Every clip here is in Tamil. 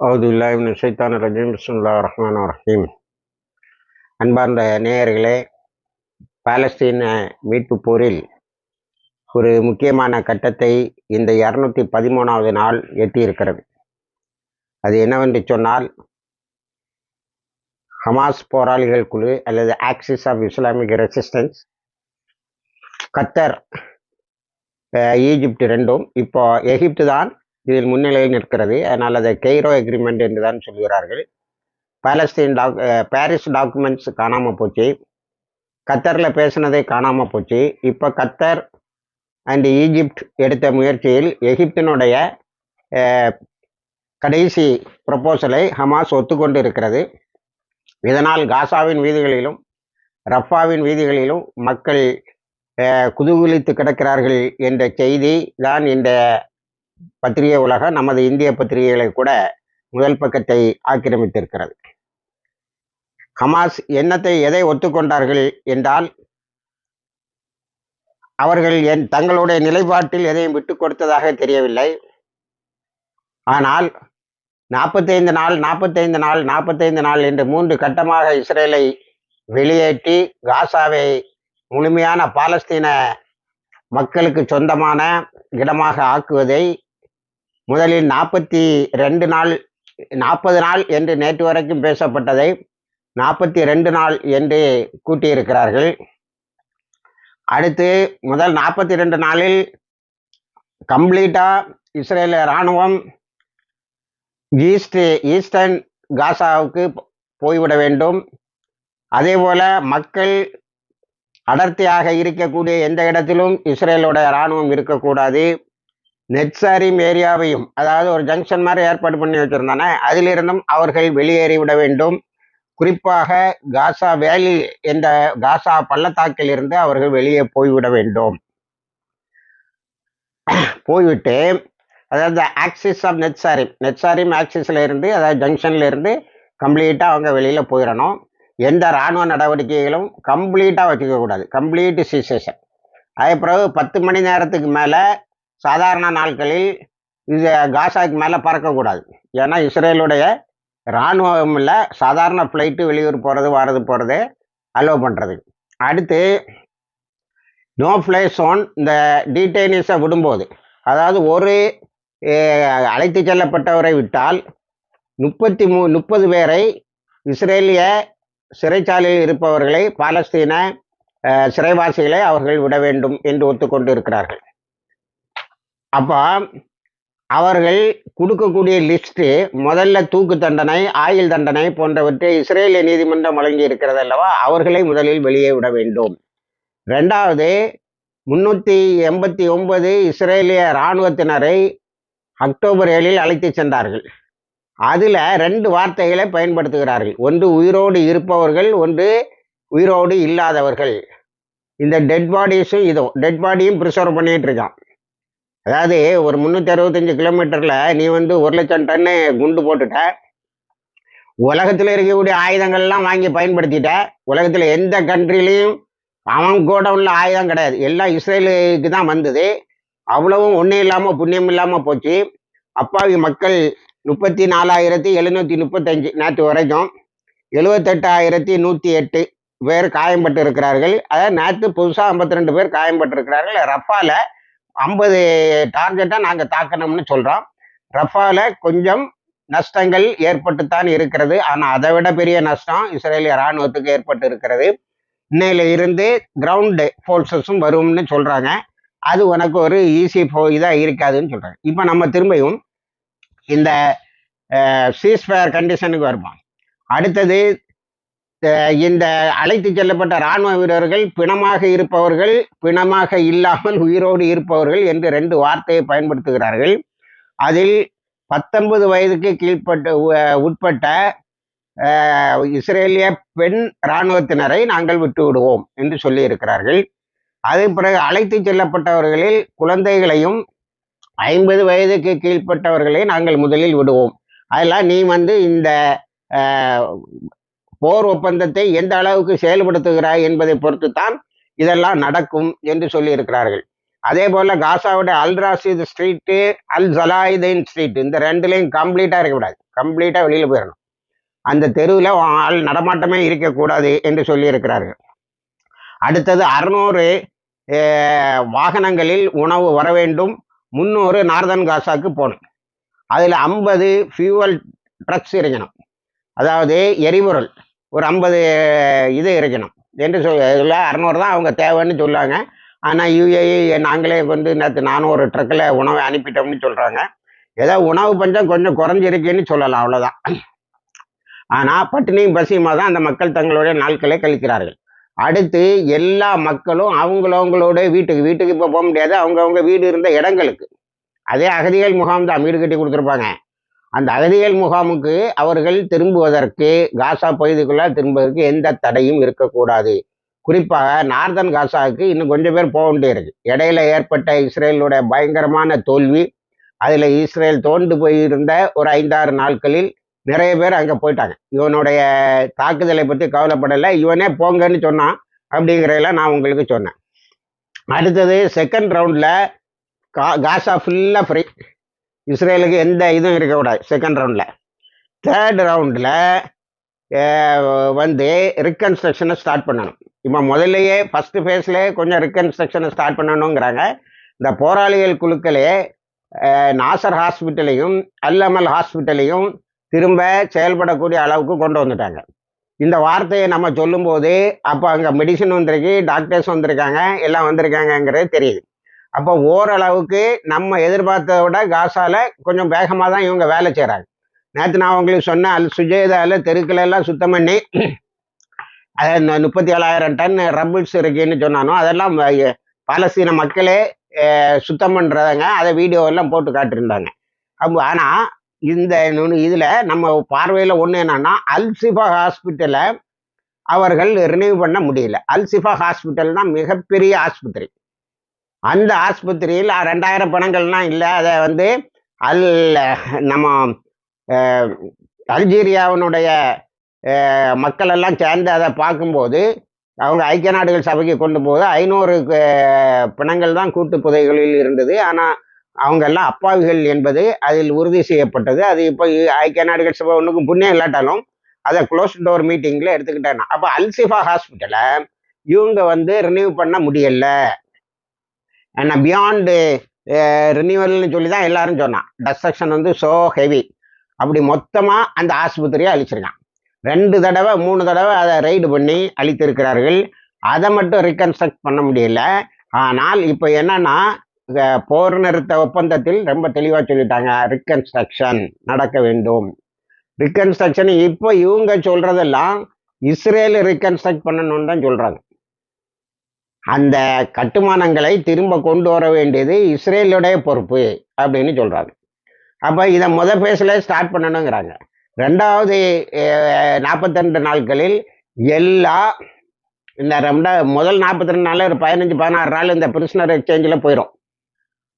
அவுதுல்லாஹின் ஷைத்தான் ரஜீம். பிஸ்மில்லா ரஹ்மான் ரஹீம். அன்பார்ந்த நேயர்களே பாலஸ்தீன மீட்பு போரில் ஒரு முக்கியமான கட்டத்தை இந்த இரநூத்தி பதிமூணாவது நாள் எட்டியிருக்கிறது. அது என்னவென்று சொன்னால் ஹமாஸ் போராளிகள் குழு அல்லது axis of Islamic resistance Qatar Egypt ரெண்டும் இப்போ எகிப்து தான் இதில் முன்னிலையில் நிற்கிறது. அதனால் அதை கெய்ரோ எக்ரிமெண்ட் என்று தான் சொல்கிறார்கள். பாலஸ்தீன் டாக் பாரிஸ் டாக்குமெண்ட்ஸ் காணாமல் போச்சு. கத்தரில் பேசினதே காணாமல் போச்சு. இப்போ கத்தர் அண்ட் ஈஜிப்ட் எடுத்த முயற்சியில் எகிப்தினுடைய கடைசி ப்ரப்போசலை ஹமாஸ் ஒத்துக்கொண்டு இருக்கிறது இதனால் காசாவின் வீதிகளிலும் ரஃபாவின் வீதிகளிலும் மக்கள் குதூகுலித்து குதூகலித்து கிடக்கிறார்கள் என்ற செய்தி தான் இந்த பத்திரிகை உலகம் நமது இந்திய பத்திரிகைகளை கூட முதல் பக்கத்தை ஆக்கிரமித்திருக்கிறது. ஹமாஸ் என்னத்தை எதை ஒத்துக்கொண்டார்கள் என்றால் அவர்கள் என் தங்களுடைய நிலைப்பாட்டில் எதையும் விட்டு கொடுத்ததாக தெரியவில்லை. ஆனால் நாற்பத்தைந்து நாள் நாற்பத்தைந்து நாள் நாற்பத்தைந்து நாள் என்று மூன்று கட்டமாக இஸ்ரேலை வெளியேற்றி காசாவை முழுமையான பாலஸ்தீன மக்களுக்கு சொந்தமான இடமாக ஆக்குவதை முதலில் நாற்பத்தி ரெண்டு நாள் நாற்பது நாள் என்று நேற்று வரைக்கும் பேசப்பட்டதை நாற்பத்தி ரெண்டு நாள் என்று கூட்டியிருக்கிறார்கள். அடுத்து முதல் நாற்பத்தி ரெண்டு நாளில் கம்ப்ளீட்டாக இஸ்ரேல் இராணுவம் ஈஸ்ட் ஈஸ்டர்ன் காசாவுக்கு போய்விட வேண்டும். அதே போல் மக்கள் அடர்த்தியாக இருக்கக்கூடிய எந்த இடத்திலும் இஸ்ரேலோட இராணுவம் இருக்கக்கூடாது. நெட்சாரிம் ஏரியாவையும் அதாவது ஒரு ஜங்ஷன் மாதிரி ஏற்பாடு பண்ணி வச்சிருந்தானே அதிலிருந்தும் அவர்கள் வெளியேறி விட வேண்டும். குறிப்பாக காசா வேலி என்ற காசா பள்ளத்தாக்கில் இருந்து அவர்கள் வெளியே போய்விட வேண்டும். போய்விட்டு அதாவது ஆக்சிஸ் ஆஃப் நெட்சாரிம் நெட்சாரிம் ஆக்சிஸ்ல இருந்து அதாவது ஜங்ஷன்ல இருந்து கம்ப்ளீட்டாக அவங்க வெளியில போயிடணும் எந்த இராணுவ நடவடிக்கைகளும் கம்ப்ளீட்டாக வச்சுக்க கூடாது கம்ப்ளீட் சீசேஷன் அதே பிறகு பத்து மணி நேரத்துக்கு மேலே சாதாரண நாட்களில் இது காசாக்கு மேலே பறக்கக்கூடாது. ஏன்னா இஸ்ரேலுடைய இராணுவம் இல்லை சாதாரண ஃப்ளைட்டு வெளியூர் போகிறது வரது போகிறது அலோவ் பண்ணுறது அடுத்து நோ ஃப்ளை சோன் இந்த டீடைனிஸை விடும்போது. அதாவது ஒரு அழைத்து செல்லப்பட்டவரை விட்டால் முப்பத்தி மூ முப்பது பேரை இஸ்ரேலிய சிறைச்சாலையில் இருப்பவர்களை பாலஸ்தீன சிறைவாசிகளை அவர்கள் விட வேண்டும் என்று ஒத்துக்கொண்டு இருக்கிறார்கள். அப்போ அவர்கள் கொடுக்கக்கூடிய லிஸ்ட்டு முதல்ல தூக்கு தண்டனை ஆயுள் தண்டனை போன்றவற்றை இஸ்ரேலிய நீதிமன்றம் வழங்கி இருக்கிறது அல்லவா? அவர்களை முதலில் வெளியே விட வேண்டும். ரெண்டாவது முன்னூற்றி எண்பத்தி ஒன்பது இஸ்ரேலிய இராணுவத்தினரை அக்டோபர் ஏழில் அழைத்து சென்றார்கள். அதில் ரெண்டு வார்த்தைகளை பயன்படுத்துகிறார்கள். ஒன்று உயிரோடு இருப்பவர்கள் ஒன்று உயிரோடு இல்லாதவர்கள். இந்த டெட் பாடிஸும் இதுவும் டெட் பாடியும் ப்ரிசர்வ் பண்ணிகிட்டு இருக்கான். அதாவது ஒரு முந்நூற்றி அறுபத்தஞ்சு கிலோமீட்டரில் நீ வந்து ஒரு லட்சம் டன்னு குண்டு போட்டுட்ட. உலகத்தில் இருக்கக்கூடிய ஆயுதங்கள்லாம் வாங்கி பயன்படுத்திட்ட. உலகத்தில் எந்த கண்ட்ரிலையும் அவன் கூட உள்ள ஆயுதம் கிடையாது. எல்லாம் இஸ்ரேலுக்கு தான் வந்தது. அவ்வளவும் ஒன்றும் இல்லாமல் புண்ணியம் இல்லாமல் போச்சு. அப்பாவி மக்கள் முப்பத்தி நாலாயிரத்தி எழுநூற்றி முப்பத்தஞ்சு நேற்று வரைக்கும் எழுபத்தெட்டாயிரத்தி நூற்றி எட்டு பேர் காயம்பட்டு இருக்கிறார்கள். அதாவது நேற்று புதுசாக ஐம்பத்தி ரெண்டு பேர் காயம்பட்டு இருக்கிறார்கள். ரஃபால ஐம்பது டார்கெட்டை நாங்கள் தாக்கணும்னு சொல்கிறோம் ரஃபால கொஞ்சம் நஷ்டங்கள் ஏற்பட்டுத்தான் இருக்கிறது. ஆனால் அதை விட பெரிய நஷ்டம் இஸ்ரேலிய இராணுவத்துக்கு ஏற்பட்டு இருக்கிறது இன்னையில இருந்து கிரவுண்டு ஃபோர்ஸஸும் வரும்னு சொல்கிறாங்க அது உனக்கு ஒரு ஈஸி ஃபோ இதாக இருக்காதுன்னு சொல்கிறாங்க இப்போ நம்ம திரும்பியும் இந்த சீஸ்ஃபயர் கண்டிஷனுக்கு வருவோம். அடுத்தது இந்த அழைத்து செல்லப்பட்ட இராணுவ வீரர்கள் பிணமாக இருப்பவர்கள் பிணமாக இல்லாமல் உயிரோடு இருப்பவர்கள் என்று ரெண்டு வார்த்தையை பயன்படுத்துகிறார்கள். அதில் பத்தொன்பது வயதுக்கு கீழ்ப்பட்ட உ- உட்பட்ட இஸ்ரேலிய பெண் இராணுவத்தினரை நாங்கள் விட்டு விடுவோம் என்று சொல்லியிருக்கிறார்கள். அதன் பிறகு அழைத்து செல்லப்பட்டவர்களில் குழந்தைகளையும் ஐம்பது வயதுக்கு கீழ்ப்பட்டவர்களை நாங்கள் முதலில் விடுவோம். அதெல்லாம் நீ வந்து இந்த போர் ஒப்பந்தத்தை எந்த அளவுக்கு செயல்படுத்துகிறாய் என்பதை பொறுத்து தான் இதெல்லாம் நடக்கும் என்று சொல்லியிருக்கிறார்கள். அதே போல் காசாவுடைய அல்ராசித் ஸ்ட்ரீட்டு அல் ஜலாயுதீன் ஸ்ட்ரீட் இந்த ரெண்டுலேயும் கம்ப்ளீட்டாக இருக்கக்கூடாது. கம்ப்ளீட்டாக வெளியில் போயிடணும். அந்த தெருவில் ஆள் நடமாட்டமே இருக்கக்கூடாது என்று சொல்லியிருக்கிறார்கள். அடுத்தது அறுநூறு வாகனங்களில் உணவு வர வேண்டும். முந்நூறு நார்தன் காசாக்கு போகணும். அதில் ஐம்பது ஃபியூவல் ட்ரக்ஸ் இறங்கணும் அதாவது எரிபொருள். ஒரு ஐம்பது இது இருக்கணும். என்று சொல் இதில் அறநூறு தான் அவங்க தேவைன்னு சொல்லுவாங்க ஆனால் யூஏஇ நாங்களே வந்து நேற்று நானூறு ட்ரக்கில் உணவை அனுப்பிட்டோம்னு சொல்கிறாங்க ஏதோ உணவு பஞ்சம் கொஞ்சம் குறைஞ்சிருக்குன்னு சொல்லலாம் அவ்வளோதான் ஆனால் பட்டினியும் பசியுமாக தான் அந்த மக்கள் தங்களுடைய நாட்களை கழிக்கிறார்கள். அடுத்து எல்லா மக்களும் அவங்களவங்களோட வீட்டுக்கு வீட்டுக்கு இப்போ போக முடியாது. அவங்கவுங்க வீடு இருந்த இடங்களுக்கு. அதே அகதிகள் முகாம் தான் வீடு கட்டி கொடுத்துருப்பாங்க. அந்த அகதிகள் முகாமுக்கு அவர்கள் திரும்புவதற்கு காசா பகுதிக்குள்ளே திரும்புவதற்கு எந்த தடையும் இருக்கக்கூடாது. குறிப்பாக நார்தன் காசாவுக்கு இன்னும் கொஞ்சம் பேர் போக வேண்டியிருக்கு இடையில ஏற்பட்ட இஸ்ரேலுடைய பயங்கரமான தோல்வி அதில் இஸ்ரேல் தோண்டு போயிருந்த ஒரு ஐந்தாறு நாட்களில் நிறைய பேர் அங்கே போயிட்டாங்க. இவனுடைய தாக்குதலை பற்றி கவலைப்படலை. இவனே போங்கன்னு சொன்னான். அப்படிங்கிறதெல்லாம் நான் உங்களுக்கு சொன்னேன். அடுத்தது செகண்ட் ரவுண்டில் கா காசா ஃபுல்லாக ஃப்ரீ இஸ்ரேலுக்கு எந்த இதுவும் இருக்கக்கூடாது செகண்ட் ரவுண்டில் தேர்ட் ரவுண்டில் வந்து ரிகன்ஸ்ட்ரக்ஷனை ஸ்டார்ட் பண்ணணும். இப்போ முதல்லையே ஃபஸ்ட்டு ஃபேஸ்லேயே கொஞ்சம் ரிகன்ஸ்ட்ரக்ஷனை ஸ்டார்ட் பண்ணணுங்கிறாங்க. இந்த போராளிகள் குழுக்களே நாசர் ஹாஸ்பிட்டலையும் அல்லமல் ஹாஸ்பிட்டலையும் திரும்ப செயல்படக்கூடிய அளவுக்கு கொண்டு வந்துட்டாங்க. இந்த வார்த்தையை நம்ம சொல்லும்போது அப்போ அங்கே மெடிசன் வந்திருக்கு டாக்டர்ஸ் வந்திருக்காங்க எல்லாம் வந்திருக்காங்கங்கிறது தெரியுது. அப்போ ஓரளவுக்கு நம்ம எதிர்பார்த்ததை விட காசால கொஞ்சம் வேகமாக தான் இவங்க வேலை செய்கிறாங்க நேற்று நான் உங்களுக்கு சொன்னேன் அல் சுஜேதாவில் தெருக்கள் எல்லாம் சுத்தம் பண்ணி அதை இந்த முப்பத்தி ஏழாயிரம் டன் ரபிள்ஸ் இருக்குன்னு சொன்னானோ அதெல்லாம் பாலஸ்தீன மக்களே சுத்தம் பண்ணுறதாங்க அதை வீடியோ எல்லாம் போட்டு காட்டியிருந்தாங்க. அப்போ ஆனால் இந்த இதில் நம்ம பார்வையில் ஒன்று என்னன்னா அல்சிஃபா ஹாஸ்பிட்டலை அவர்கள் ரினியூ பண்ண முடியல. அல்சிஃபா ஹாஸ்பிட்டல்னால் மிகப்பெரிய ஆஸ்பத்திரி. அந்த ஆஸ்பத்திரியில் ரெண்டாயிரம் பணங்கள்லாம் இல்லை அதை வந்து அல் நம்ம அல்ஜீரியாவினுடைய மக்கள் எல்லாம் சேர்ந்து அதை பார்க்கும்போது அவங்க ஐக்கிய நாடுகள் சபைக்கு கொண்டு போது ஐநூறு பிணங்கள் தான் கூட்டு புதைகளில் இருந்தது. ஆனால் அவங்க எல்லாம் அப்பாவிகள் என்பது அதில் உறுதி செய்யப்பட்டது. அது இப்போ ஐக்கிய நாடுகள் சபை ஒன்றுக்கும் புண்ணியம் இல்லாட்டாலும் அதை க்ளோஸ் டோர் மீட்டிங்கில் எடுத்துக்கிட்டாங்க. அப்போ அல்சிஃபா ஹாஸ்பிட்டலை இவங்க வந்து ரினியூ பண்ண முடியல. என்ன பியாண்டு ரினியூவல்னு eh, சொல்லி தான் எல்லாரும் சொன்னான். டஸ்ட்ரக்ஷன் வந்து ஸோ ஹெவி அப்படி மொத்தமாக அந்த ஆஸ்பத்திரியை அழிச்சிருக்கான். ரெண்டு தடவை மூணு தடவை அதை ரைடு பண்ணி அழித்திருக்கிறார்கள். அதை மட்டும் ரீகன்ஸ்ட்ரக்ட் பண்ண முடியல. ஆனால் இப்போ என்னன்னா போர் நிறுத்த ஒப்பந்தத்தில் ரொம்ப தெளிவாக சொல்லிட்டாங்க. ரிகன்ஸ்ட்ரக்ஷன் நடக்க வேண்டும். ரிகன்ஸ்ட்ரக்ஷன் இப்போ இவங்க சொல்றதெல்லாம் இஸ்ரேல் ரீகன்ஸ்ட்ரக்ட் பண்ணணும்னு தான் சொல்கிறாங்க அந்த கட்டுமானங்களை திரும்ப கொண்டு வர வேண்டியது இஸ்ரேலுடைய பொறுப்பு அப்படின்னு சொல்கிறாங்க அப்போ இதை முத ஃபேஸில் ஸ்டார்ட் பண்ணணுங்கிறாங்க. ரெண்டாவது நாற்பத்திரெண்டு நாட்களில் எல்லா இந்த ரெண்டா முதல் நாற்பத்தி ரெண்டு நாளில் ஒரு பதினஞ்சு பதினாறு நாள் இந்த பிரிஸ்னர் எக்ஸ்சேஞ்சில் போயிடும்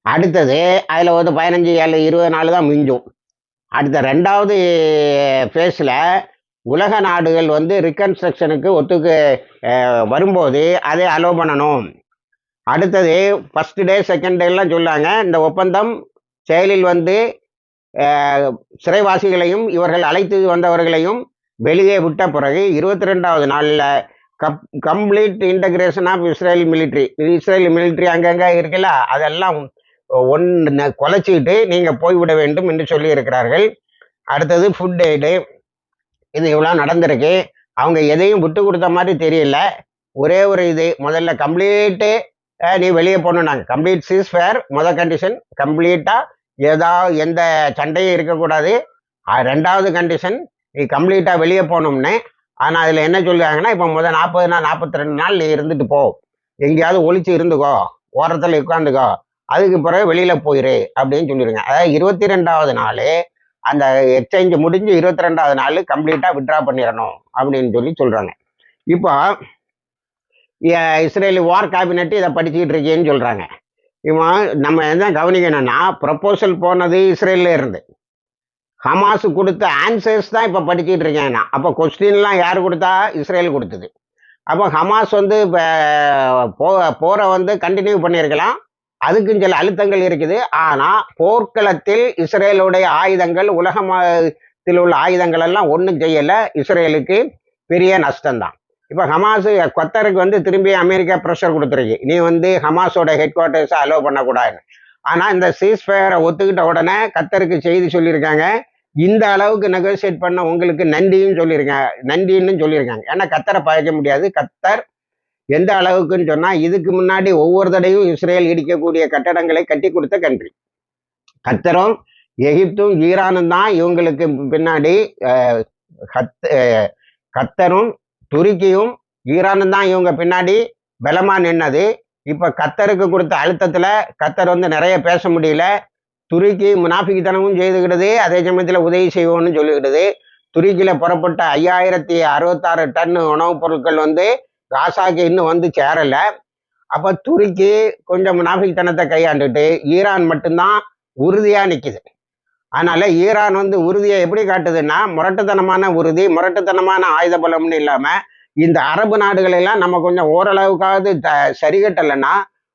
அடுத்தது அதில் ஒரு பதினஞ்சு ஏழு இருபது நாள் தான் மிஞ்சும். அடுத்த ரெண்டாவது ஃபேஸில் உலக நாடுகள் வந்து ரிகன்ஸ்ட்ரக்ஷனுக்கு ஒத்துக்கு வரும்போது அதை அலோவ் பண்ணணும். அடுத்தது ஃபஸ்ட் டே செகண்ட் டேலாம் சொல்லாங்க. இந்த ஒப்பந்தம் செயலில் வந்து சிறைவாசிகளையும் இவர்கள் அழைத்து வந்தவர்களையும் வெளியே விட்ட பிறகு இருபத்தி ரெண்டாவது நாளில் cup complete integration of Israel military Israel military அங்கங்கே இருக்குல்ல அதெல்லாம் ஒன்று குலைச்சிக்கிட்டு நீங்கள் போய்விட வேண்டும் என்று சொல்லியிருக்கிறார்கள். அடுத்தது ஃபுட் எய்டு இது இவ்வளோ நடந்திருக்கு. அவங்க எதையும் விட்டு கொடுத்த மாதிரி தெரியல. ஒரே ஒரு இது முதல்ல கம்ப்ளீட்டு நீ வெளியே போகணுன்னாங்க கம்ப்ளீட் சீஸ் ஃபேர் முதல் கண்டிஷன் கம்ப்ளீட்டாக ஏதாவது எந்த சண்டையும் இருக்கக்கூடாது. ரெண்டாவது கண்டிஷன் நீ கம்ப்ளீட்டாக வெளியே போகணும்னு. ஆனால் அதில் என்ன சொல்லுவாங்கன்னா இப்போ முதல் நாற்பது நாள் நாற்பத்தி ரெண்டு நாள் நீ இருந்துட்டு போ. எங்கேயாவது ஒழிச்சு இருந்துக்கோ. ஓரத்தில் உட்காந்துக்கோ. அதுக்கு பிறகு வெளியில் போயிரு அப்படின்னு சொல்லிடுங்க. அதாவது இருபத்தி ரெண்டாவது நாள் அந்த எக்ஸ்சேஞ்ச் முடிஞ்சு இருபத்தி ரெண்டாவது நாள் கம்ப்ளீட்டாக விட்ரா பண்ணிடணும் அப்படின்னு சொல்லி சொல்கிறாங்க இப்போ இஸ்ரேலி வார் கேபினெட் இதை படிச்சுக்கிட்டு இருக்கேன்னு சொல்கிறாங்க இவன் நம்ம என்ன கவனிக்கணும்னா ப்ரப்போசல் போனது இஸ்ரேலில் இருந்து. ஹமாஸ் கொடுத்த ஆன்சர்ஸ் தான் இப்போ படிச்சுட்டு இருக்கேன் நான். அப்போ கொஸ்டின்லாம் யார் கொடுத்தா? இஸ்ரேல் கொடுத்தது. அப்போ ஹமாஸ் வந்து இப்போ போ போரை வந்து கண்டினியூ பண்ணியிருக்கலாம். அதுக்கும் சில அழுத்தங்கள் இருக்குது. ஆனா போர்க்களத்தில் இஸ்ரேலுடைய ஆயுதங்கள் உலகத்தில் உள்ள ஆயுதங்கள் எல்லாம் ஒன்றும் செய்யலை. இஸ்ரேலுக்கு பெரிய நஷ்டம்தான். இப்போ ஹமாஸ் கொத்தருக்கு வந்து திரும்பி அமெரிக்கா ப்ரெஷர் கொடுத்துருக்கு. நீ வந்து ஹமாஸோட ஹெட் குவார்ட்டர்ஸை அலோவ் பண்ணக்கூடாதுன்னு. ஆனால் இந்த சீஸ்ஃபயரை ஒத்துக்கிட்ட உடனே கத்தருக்கு செய்தி சொல்லியிருக்காங்க. இந்த அளவுக்கு நெகோசியேட் பண்ண உங்களுக்கு நன்றியும் சொல்லியிருக்காங்க நன்றின்னு சொல்லியிருக்காங்க. ஏன்னா கத்தரை பயக்க முடியாது. கத்தர் எந்த அளவுக்குன்னு சொன்னால் இதுக்கு முன்னாடி ஒவ்வொரு தடையும் இஸ்ரேல் இடிக்கக்கூடிய கட்டடங்களை கட்டி கொடுத்த கண்ட்ரி. கத்தரும் எகிப்தும் ஈரானும் தான் இவங்களுக்கு பின்னாடி கத் கத்தரும் துருக்கியும் ஈரானும் தான் இவங்க பின்னாடி பலமா நின்னது. இப்ப கத்தருக்கு கொடுத்த அழுத்தத்துல கத்தர் வந்து நிறைய பேச முடியல. துருக்கி முனாஃபிக்குத்தனமும் செய்துக்கிடுது அதே சமயத்துல உதவி செய்வோம்னு சொல்லிக்கிடுது துருக்கியில புறப்பட்ட ஐயாயிரத்தி அறுபத்தாறு டன் உணவுப் பொருட்கள் வந்து காசாக்கு இன்னும் வந்து சேரல. அப்ப துருக்கி கொஞ்சம் முனாஃபிக்தனத்தை கையாண்டுட்டு ஈரான் மட்டும்தான் உறுதியா நிக்குது. அதனால ஈரான் வந்து உறுதியை எப்படி காட்டுதுன்னா முரட்டுத்தனமான உறுதி முரட்டுத்தனமான ஆயுத பலம்னு இல்லாம இந்த அரபு நாடுகளெல்லாம் நம்ம கொஞ்சம் ஓரளவுக்காவது த சரிகட்டலைன்னா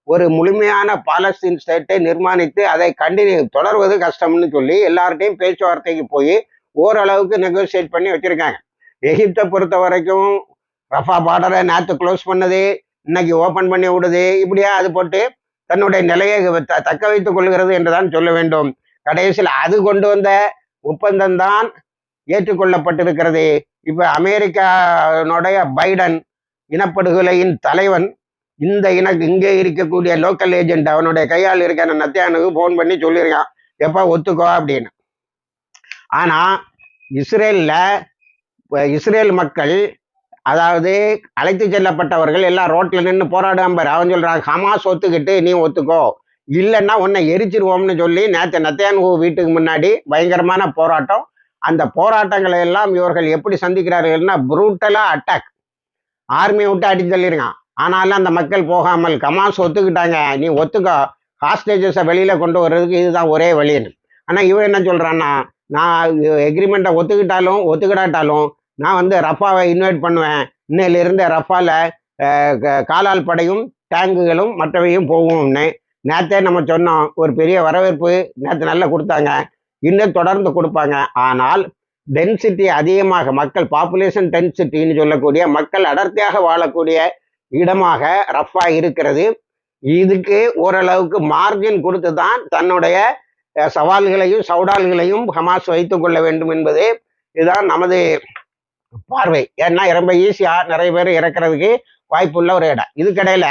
ஒரு முழுமையான பாலஸ்தீன் ஸ்டேட்டை நிர்மாணித்து அதை கண்டினியூ தொடர்வது கஷ்டம்னு சொல்லி எல்லார்ட்டையும் பேச்சுவார்த்தைக்கு போய் ஓரளவுக்கு நெகோசியேட் பண்ணி வச்சிருக்காங்க. எகிப்தை பொறுத்த வரைக்கும் ரஃபா பார்டரை நேற்று க்ளோஸ் பண்ணது இன்னைக்கு ஓபன் பண்ணி விடுது. இப்படியா அது போட்டு தன்னுடைய நிலையை தக்க வைத்துக் கொள்கிறது என்றுதான் சொல்ல வேண்டும். கடைசியில் அது கொண்டு வந்த ஒப்பந்தம் தான் ஏற்றுக்கொள்ளப்பட்டிருக்கிறது. இப்ப அமெரிக்கானுடைய பைடன் இனப்படுகொலையின் தலைவன் இந்த இன இங்கே இருக்கக்கூடிய லோக்கல் ஏஜென்ட் அவனுடைய கையால் இருக்கிற நத்தியானுக்கு ஃபோன் பண்ணி சொல்லியிருக்கான். எப்ப ஒத்துக்கோ அப்படின்னு. ஆனா இஸ்ரேல்ல இஸ்ரேல் மக்கள் அதாவது அழைத்து செல்லப்பட்டவர்கள் எல்லாம் ரோட்ல நின்று போராடுவான் பாரு. அவன் சொல்றான் ஹமாஸ் ஒத்துக்கிட்டு நீ ஒத்துக்கோ. இல்லைன்னா உன்னை எரிச்சிருவோம்னு சொல்லி நேற்று நத்தியான் வீட்டுக்கு முன்னாடி பயங்கரமான போராட்டம். அந்த போராட்டங்களை எல்லாம் இவர்கள் எப்படி சந்திக்கிறார்கள்னா புரூட்டலா அட்டாக் ஆர்மியை விட்டு அடிச்சு தள்ளிருக்கான் ஆனாலும் அந்த மக்கள் போகாமல் கமாஸ் ஒத்துக்கிட்டாங்க நீ ஒத்துக்கோ. ஹாஸ்டேஜஸை வெளியில கொண்டு வர்றதுக்கு இதுதான் ஒரே வழின்னு ஆனா இவன் என்ன சொல்றான்னா நான் எக்ரிமெண்ட்டை ஒத்துக்கிட்டாலும் ஒத்துக்கிடாட்டாலும் நான் வந்து ரஃபாவை இன்வைட் பண்ணுவேன். இன்னையிலிருந்து ரஃபால க- காலால் படையும் டேங்குகளும் மற்றவையும் போகும்னு. நேத்தே நம்ம சொன்னோம் ஒரு பெரிய வரவேற்பு நேற்று நல்லா கொடுத்தாங்க. இன்னும் தொடர்ந்து கொடுப்பாங்க. ஆனால் டென்சிட்டி அதிகமாக மக்கள் பாப்புலேஷன் டென்சிட்டின்னு சொல்லக்கூடிய மக்கள் அடர்த்தியாக வாழக்கூடிய இடமாக ரஃபா இருக்கிறது. இதுக்கு ஓரளவுக்கு மார்ஜின் கொடுத்து தான் தன்னுடைய சவால்களையும் சவுடால்களையும் ஹமாஸ் வைத்துக் கொள்ள வேண்டும் என்பது இதுதான் நமது பார்வை. ஏன்னா ரொம்ப ஈஸியா நிறைய பேர் இறக்குறதுக்கு வாய்ப்புள்ள ஒரு இடம். இதுக்கடையில்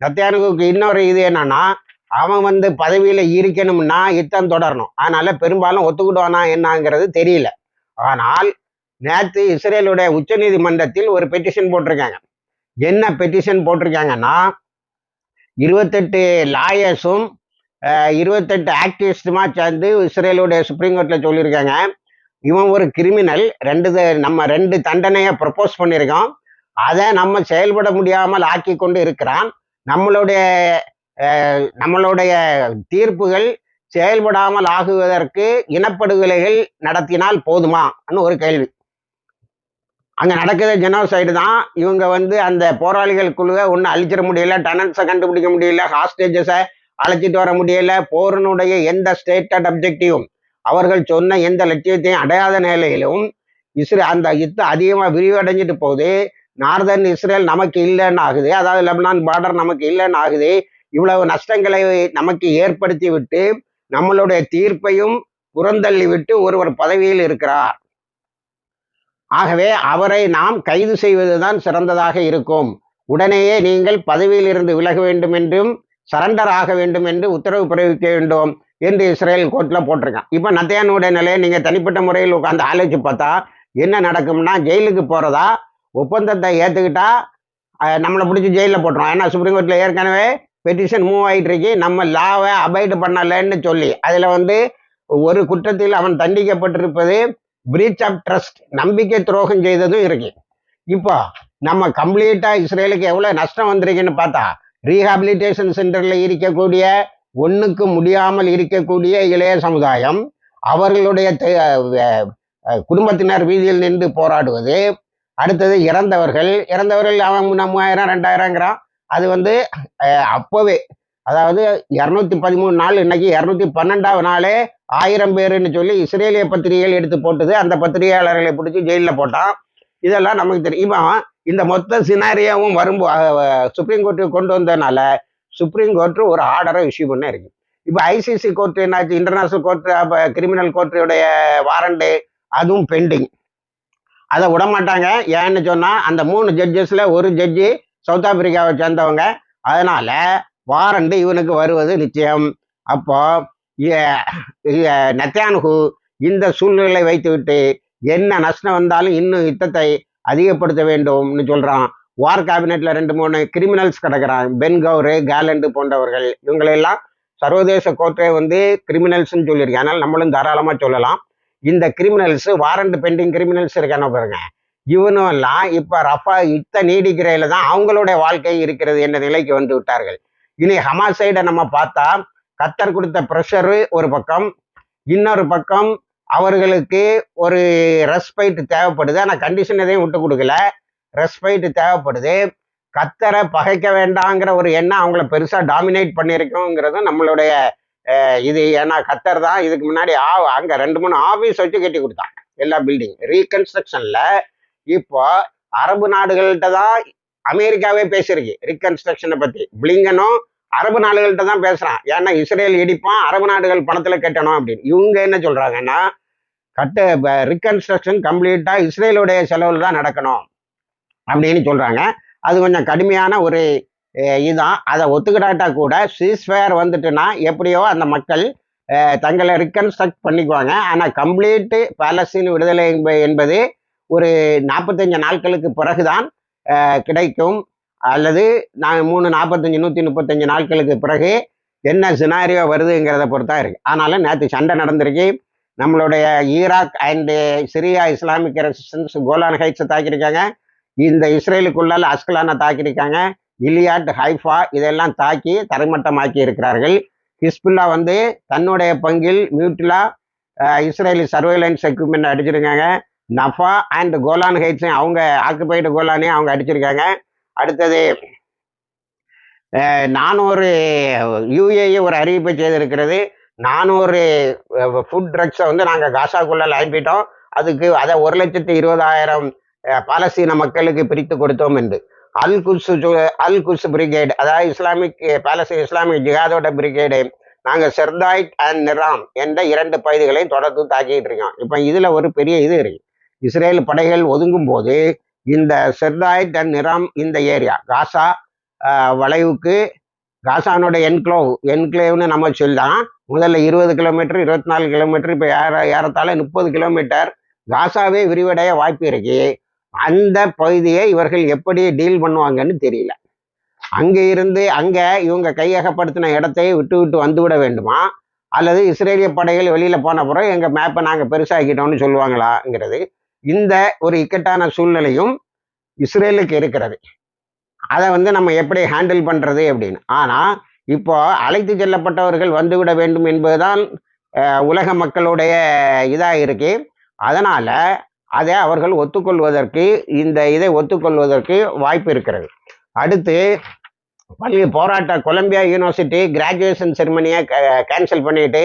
நத்தியானுக்கு இன்னொரு இது என்னன்னா அவன் வந்து பதவியில இருக்கணும்னா யுத்தம் தொடரணும். அதனால பெரும்பாலும் ஒத்துக்கிடுவானா என்னங்கிறது தெரியல. ஆனால் நேற்று இஸ்ரேலுடைய உச்சநீதிமன்றத்தில் ஒரு பெட்டிஷன் போட்டிருக்காங்க. என்ன பெட்டிஷன் போட்டிருக்காங்கன்னா இருபத்தெட்டு லாயர்ஸும் இருபத்தெட்டு ஆக்டிவிஸ்டுமா சேர்ந்து இஸ்ரேலுடைய சுப்ரீம் கோர்ட்ல சொல்லியிருக்காங்க. இவன் ஒரு கிரிமினல் ரெண்டு நம்ம ரெண்டு தண்டனையை ப்ரப்போஸ் பண்ணியிருக்கோம் அதை நம்ம செயல்பட முடியாமல் ஆக்கி கொண்டு இருக்கிறான். நம்மளுடைய நம்மளுடைய தீர்ப்புகள் செயல்படாமல் ஆகுவதற்கு இனப்படுகொலைகள் நடத்தினால் போதுமான்னு ஒரு கேள்வி. அங்கே நடக்கிற ஜெனோசைடு தான். இவங்க வந்து அந்த போராளிகள் குழுவை ஒன்றும் அழிச்சிட முடியல டனன்ஸை கண்டுபிடிக்க முடியல ஹாஸ்டேஜஸை அழைச்சிட்டு வர முடியல போரினுடைய எந்த ஸ்டேட்டட் அப்ஜெக்டிவும் அவர்கள் சொன்ன எந்த லட்சியத்தையும் அடையாத நிலையிலும் இஸ்ரே அந்த யுத்தம் அதிகமாக விரிவடைஞ்சிட்டு போகுது. நார்தர்ன் இஸ்ரேல் நமக்கு இல்லைன்னு ஆகுது. அதாவது லெபனான் பார்டர் நமக்கு இல்லைன்னு ஆகுது. இவ்வளவு நஷ்டங்களை நமக்கு ஏற்படுத்தி விட்டு நம்மளுடைய தீர்ப்பையும் புறந்தள்ளி விட்டு ஒருவர் பதவியில் இருக்கிறார். ஆகவே அவரை நாம் கைது செய்வதுதான் சிறந்ததாக இருக்கும். உடனேயே நீங்கள் பதவியில் இருந்து விலக வேண்டும் என்றும் சரண்டர் ஆக வேண்டும் என்று உத்தரவு பிறப்பிக்க வேண்டும். என்று இஸ்ரேல் கோர்ட்டில் போட்டிருக்கான். இப்போ நத்தையானுடைய நிலையை நீங்கள் தனிப்பட்ட முறையில் உட்காந்து ஆலோசிச்சு பார்த்தா என்ன நடக்கும்னா ஜெயிலுக்கு போகிறதா ஒப்பந்தத்தை ஏற்றுக்கிட்டா நம்மளை பிடிச்சி ஜெயிலில் போட்டுரும். ஏன்னா சுப்ரீம் கோர்ட்டில் ஏற்கனவே பெட்டிஷன் மூவ் ஆகிட்டு இருக்கு. நம்ம லாவை அபைடு பண்ணலைன்னு சொல்லி அதில் வந்து ஒரு குற்றத்தில் அவன் தண்டிக்கப்பட்டிருப்பது பிரீச் ஆஃப் ட்ரஸ்ட் நம்பிக்கை துரோகம் செய்ததும் இருக்கு. இப்போ நம்ம கம்ப்ளீட்டாக இஸ்ரேலுக்கு எவ்வளோ நஷ்டம் வந்திருக்குன்னு பார்த்தா ரீஹாபிலிட்டேஷன் சென்டரில் இருக்கக்கூடிய ஒண்ணுக்கு முடியாமல் இருக்கக்கூடிய இளைய சமுதாயம் அவர்களுடைய குடும்பத்தினர் வீதியில் நின்று போராடுவது. அடுத்தது இறந்தவர்கள். இறந்தவர்கள் அவன் மூவாயிரம் ரெண்டாயிரங்கிறான். அது வந்து அப்போவே அதாவது இரநூத்தி பதிமூணு நாள் இன்னைக்கு இரநூத்தி பன்னெண்டாவது நாளே ஆயிரம் பேருன்னு சொல்லி இஸ்ரேலிய பத்திரிகைகள் எடுத்து போட்டது. அந்த பத்திரிகையாளர்களை பிடிச்சி ஜெயிலில் போட்டான். இதெல்லாம் நமக்கு தெரியும். இந்த மொத்த சினாரியாவும் வரும் சுப்ரீம் கோர்ட்டுக்கு கொண்டு வந்ததுனால சுப்ரீம் கோர்ட்டு ஒரு ஆர்டரை இஷ்யூ பண்ண இருக்கு. இப்போ ஐசிசி கோர்ட் என்னாச்சு? இன்டர்நேஷனல் கோர்ட் அப்போ கிரிமினல் கோர்ட்டுடைய வாரண்டு அதுவும் பெண்டிங் அதை விட மாட்டாங்க. ஏன்னு சொன்னால் அந்த மூணு ஜட்ஜஸில் ஒரு ஜட்ஜி சவுத் ஆப்பிரிக்காவை சேர்ந்தவங்க. அதனால வாரண்டு இவனுக்கு வருவது நிச்சயம். அப்போ நத்தியானுகு இந்த சூழ்நிலை வைத்துவிட்டு என்ன நஷ்டம் வந்தாலும் இன்னும் யுத்தத்தை அதிகப்படுத்த வேண்டும்னு சொல்கிறான் வார் கேபினெட்டில் ரெண்டு மூணு கிரிமினல்ஸ் கிடக்கிறாங்க. பென் கவுரு கேலண்டு போன்றவர்கள். இவங்களெல்லாம் சர்வதேச கோர்ட்டே வந்து கிரிமினல்ஸ்ன்னு சொல்லியிருக்கேன் அதனால நம்மளும் தாராளமா சொல்லலாம். இந்த கிரிமினல்ஸ் வாரண்ட் பெண்டிங் கிரிமினல்ஸ் இருக்கான பாருங்க. இவனும் எல்லாம் இப்ப ரஃபா யுத்த நீடிக்கிறையில் தான் அவங்களுடைய வாழ்க்கை இருக்கிறது என்ற நிலைக்கு வந்து விட்டார்கள். இனி ஹமாஸ் சைடை நம்ம பார்த்தா கத்தர் கொடுத்த ப்ரெஷரு ஒரு பக்கம். இன்னொரு பக்கம் அவர்களுக்கு ஒரு ரெஸ்பைட் தேவைப்படுது. ஆனால் கண்டிஷன் எதையும் விட்டு கொடுக்கல. ரெஸ்பைட்டு தேவைப்படுது. கத்தரை பகைக்க வேண்டாங்கிற ஒரு எண்ணம் அவங்கள பெருசாக டாமினேட் பண்ணியிருக்கோங்கிறதும் நம்மளுடைய இது. ஏன்னா கத்தர் தான் இதுக்கு முன்னாடி ஆ அங்கே ரெண்டு மூணு ஆஃபீஸ் வச்சு கட்டி கொடுத்தாங்க. எல்லா பில்டிங் ரீகன்ஸ்ட்ரக்ஷனில் இப்போ அரபு நாடுகள்கிட்ட தான் அமெரிக்காவே பேசியிருக்கு. ரீகன்ஸ்ட்ரக்ஷனை பற்றி பிளிங்கனும் அரபு நாடுகள்கிட்ட தான் பேசுகிறான் ஏன்னா இஸ்ரேல் இடிப்பான் அரபு நாடுகள் பணத்தில் கட்டணும் அப்படின்னு. இவங்க என்ன சொல்கிறாங்கன்னா கட்ட ரீகன்ஸ்ட்ரக்ஷன் கம்ப்ளீட்டாக இஸ்ரேலுடைய செலவில் தான் நடக்கணும். அப்படின்னு சொல்கிறாங்க அது கொஞ்சம் கடுமையான ஒரு இதுதான் அதை ஒத்துக்கிட்டாட்டா கூட சீஸ்ஃபயர் வந்துட்டுன்னா எப்படியோ அந்த மக்கள் தங்களை ரிகன்ஸ்ட்ரக்ட் பண்ணிக்குவாங்க. ஆனால் கம்ப்ளீட்டு பாலஸ்தீன் விடுதலை என்பது ஒரு நாற்பத்தஞ்சு நாட்களுக்கு பிறகுதான் கிடைக்கும். அல்லது நான் மூணு நாற்பத்தஞ்சு நூற்றி முப்பத்தஞ்சு நாட்களுக்கு பிறகு என்ன சினாரியோ வருதுங்கிறத பொறுத்தா இருக்குது ஆனாலும் நேற்று சண்டை நடந்திருக்கு. நம்மளுடைய Iraq and Syria Islamic resistance Golan ஹைட்ஸை தாக்கியிருக்காங்க. இந்த இஸ்ரேலுக்குள்ளால் அஸ்கலான தாக்கியிருக்காங்க. இலியாட் ஹைஃபா இதெல்லாம் தாக்கி தரைமட்டமாக்கி இருக்கிறார்கள். ஹிஸ்புல்லா வந்து தன்னுடைய பங்கில் மியூட்டிலா இஸ்ரேலி சர்வேலன்ஸ் எக்யூப்மெண்ட் அடிச்சிருக்காங்க. நஃபா அண்ட் கோலான் ஹைட்ஸையும் அவங்க ஆக்குபைடு கோலானையும் அவங்க அடிச்சிருக்காங்க. அடுத்தது நானூறு யுஏஇ ஒரு அறிவிப்பை செய்திருக்கிறது. நானூறு ஃபுட் ட்ரக்ஸை வந்து நாங்கள் காசாக்குள்ளே அனுப்பிட்டோம். அதுக்கு அதை ஒரு லட்சத்து இருபதாயிரம் பாலஸ்தீன மக்களுக்கு பிரித்து கொடுத்தோம் என்று. Al Quds Al Quds brigade அதாவது இஸ்லாமிக் பாலஸ்தீன் இஸ்லாமிக் ஜிகாதோட பிரிகேடு நாங்கள் செர்தாய்ட் அண்ட் நிராம் என்ற இரண்டு பகுதிகளையும் தொடர்ந்து தாக்கிட்டு இருக்கோம். இப்போ இதில் ஒரு பெரிய இது இருக்கு. இஸ்ரேல் படைகள் ஒதுங்கும் போது இந்த செர்தாய்ட் அண்ட் நிராம் இந்த ஏரியா காசா வளைவுக்கு காசானோட என்க்ளோவ் என்க்ளேவ்னு நம்ம சொல்லலாம் முதல்ல இருபது கிலோமீட்டர் இருபத்தி நாலு கிலோமீட்டர் இப்போ ஏற ஏறத்தாழ முப்பது கிலோமீட்டர். காசாவே விரிவடைய வாய்ப்பு இருக்கு. அந்த பகுதியை இவர்கள் எப்படி டீல் பண்ணுவாங்கன்னு தெரியல. அங்கே இருந்து அங்கே இவங்க கையகப்படுத்தின இடத்தையே விட்டு விட்டு வந்து விட வேண்டுமா? அல்லது இஸ்ரேலிய படைகள் வெளியில் போன பிறகு எங்கள் மேப்பை நாங்கள் பெருசாக்கிட்டோம்னு சொல்லுவாங்களாங்கிறது இந்த ஒரு இக்கட்டான சூழ்நிலையும் இஸ்ரேலுக்கு இருக்கிறது. அதை வந்து நம்ம எப்படி ஹேண்டில் பண்ணுறது அப்படின்னு. ஆனால் இப்போ அழைத்து செல்லப்பட்டவர்கள் வந்துவிட வேண்டும் என்பதுதான் உலக மக்களுடைய இதாக இருக்கு. அதனால அதை அவர்கள் ஒத்துக்கொள்வதற்கு இந்த இதை ஒத்துக்கொள்வதற்கு வாய்ப்பு இருக்கிறது. அடுத்து பள்ளி போராட்ட கொலம்பியா யூனிவர்சிட்டி கிராஜுவேஷன் செரிமனியை கேன்சல் பண்ணிட்டு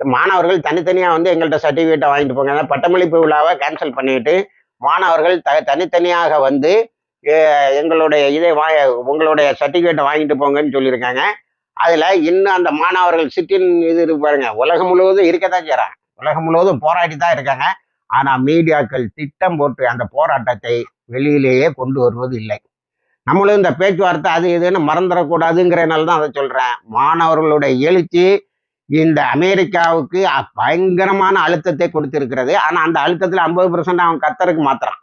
மாணவர்கள் தனித்தனியாக வந்து எங்கள்கிட்ட சர்டிஃபிகேட்டை வாங்கிட்டு போங்க. அதாவது பட்டமளிப்பு விழாவை கேன்சல் பண்ணிட்டு மாணவர்கள் த தனித்தனியாக வந்து எங்களுடைய இதை வா உங்களுடைய சர்டிஃபிகேட்டை வாங்கிட்டு போங்கன்னு சொல்லியிருக்காங்க. அதில் இன்னும் அந்த மாணவர்கள் சிட்டின் இது பாருங்க. உலகம் முழுவதும் இருக்க தான் செய்கிறாங்க உலகம் முழுவதும் போராடி தான் இருக்காங்க. ஆனால் மீடியாக்கள் திட்டம் போட்டு அந்த போராட்டத்தை வெளியிலேயே கொண்டு வருவது இல்லை. நம்மளும் இந்த பேச்சுவார்த்தை அது இதுன்னு மறந்துடக்கூடாதுங்கிறனால தான் அதை சொல்கிறேன் மாணவர்களுடைய எழுச்சி இந்த அமெரிக்காவுக்கு பயங்கரமான அழுத்தத்தை கொடுத்திருக்கிறது. ஆனால் அந்த அழுத்தத்தில் ஐம்பது பர்சன்ட் அவன் கத்தருக்கு மாத்திரான்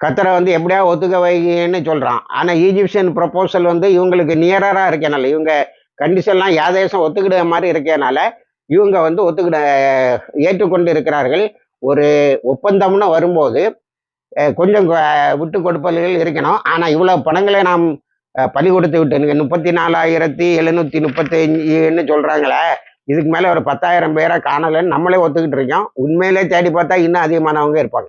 கத்தரை வந்து எப்படியா ஒத்துக்க வைங்கன்னு சொல்கிறான் ஆனால் ஈஜிப்சியன் ப்ரொபோசல் வந்து இவங்களுக்கு நியரராக இருக்கனால இவங்க கண்டிஷன்லாம் யாதேசம் ஒத்துக்கிட மாதிரி இருக்கனால இவங்க வந்து ஒத்துக்கிட ஏற்றுக்கொண்டு இருக்கிறார்கள். ஒரு ஒப்பந்தம்னு வரும்போது கொஞ்சம் விட்டு கொடுப்பல்கள் இருக்கணும். ஆனால் இவ்வளோ பணங்களை நாம் பலி கொடுத்து விட்டு முப்பத்தி நாலாயிரத்தி எழுநூத்தி முப்பத்தஞ்சுன்னு சொல்கிறாங்களே இதுக்கு மேலே ஒரு பத்தாயிரம் பேரை காணலைன்னு நம்மளே ஒத்துக்கிட்டு இருக்கோம். உண்மையிலே தேடி பார்த்தா இன்னும் அதிகமானவங்க இருப்பாங்க.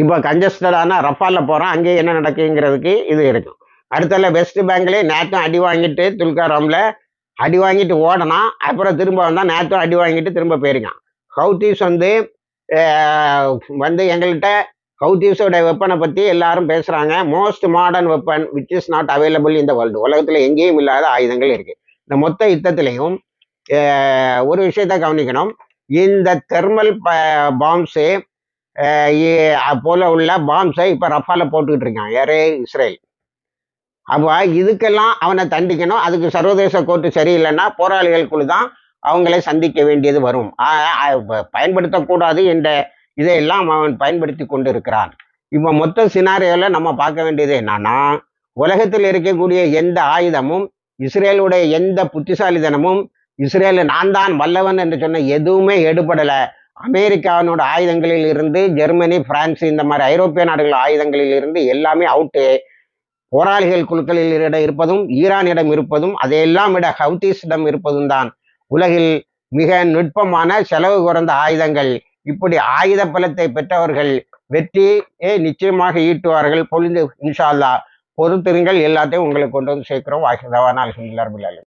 இப்போ கஞ்சஸ்டடான ரஃபாலில் போகிறோம் அங்கேயே என்ன நடக்குங்கிறதுக்கு இது இருக்கும். அடுத்தல வெஸ்ட் பேங்க்லேயே நேற்றும் அடி வாங்கிட்டு துல்காராமில் அடி வாங்கிட்டு ஓடனா அப்புறம் திரும்ப வந்தால் நேற்றும் அடி வாங்கிட்டு திரும்ப போயிருக்கான். ஹவுத்தீஸ் வந்து வந்து எங்கள்கிட்ட ஹவுத்தீஸோட வெப்பனை பற்றி எல்லாரும் பேசுகிறாங்க most modern weapon which is not available இந்த வேர்ல்டு உலகத்தில் எங்கேயும் இல்லாத ஆயுதங்கள் இருக்குது இந்த மொத்த யுத்தத்திலையும் ஒரு விஷயத்தை கவனிக்கணும். இந்த தெர்மல் பாம்ஸு போல உள்ள பாம்ஸை இப்போ ரஃபால போட்டுக்கிட்டு இருக்கான் யாரே? இஸ்ரேல். அப்போ இதுக்கெல்லாம் அவனை தண்டிக்கணும். அதுக்கு சர்வதேச கோர்ட்டு சரியில்லைன்னா போராளிகள் குழு தான் அவங்களை சந்திக்க வேண்டியது வரும். பயன்படுத்தக்கூடாது என்ற இதையெல்லாம் அவன் பயன்படுத்தி கொண்டு இருக்கிறான் இப்போ மொத்த சினாரியோவில் நம்ம பார்க்க வேண்டியது என்னன்னா உலகத்தில் இருக்கக்கூடிய எந்த ஆயுதமும் இஸ்ரேலுடைய எந்த புத்திசாலித்தனமும் இஸ்ரேல் நான் தான் வல்லவன் என்று சொன்ன எதுவுமே எடுபடலை. அமெரிக்காவினோட ஆயுதங்களில் இருந்து ஜெர்மனி பிரான்ஸ் இந்த மாதிரி ஐரோப்பிய நாடுகள் ஆயுதங்களில் இருந்து எல்லாமே அவுட்டு போராளிகள் குழுக்களில் இடம் இருப்பதும் ஈரானிடம் இருப்பதும் அதையெல்லாம் விட ஹவுதீஸிடம் இருப்பதும் தான். உலகில் மிக நுட்பமான செலவு குறைந்த ஆயுதங்கள். இப்படி ஆயுத பலத்தை பெற்றவர்கள் வெற்றியை நிச்சயமாக ஈட்டுவார்கள். பொழுது இன்ஷால்லா பொறுத்திருங்கள். எல்லாத்தையும் உங்களுக்கு கொண்டு வந்து சேர்க்கிறோம். வாகிதவான அல்ஹம்துலில்லாஹ்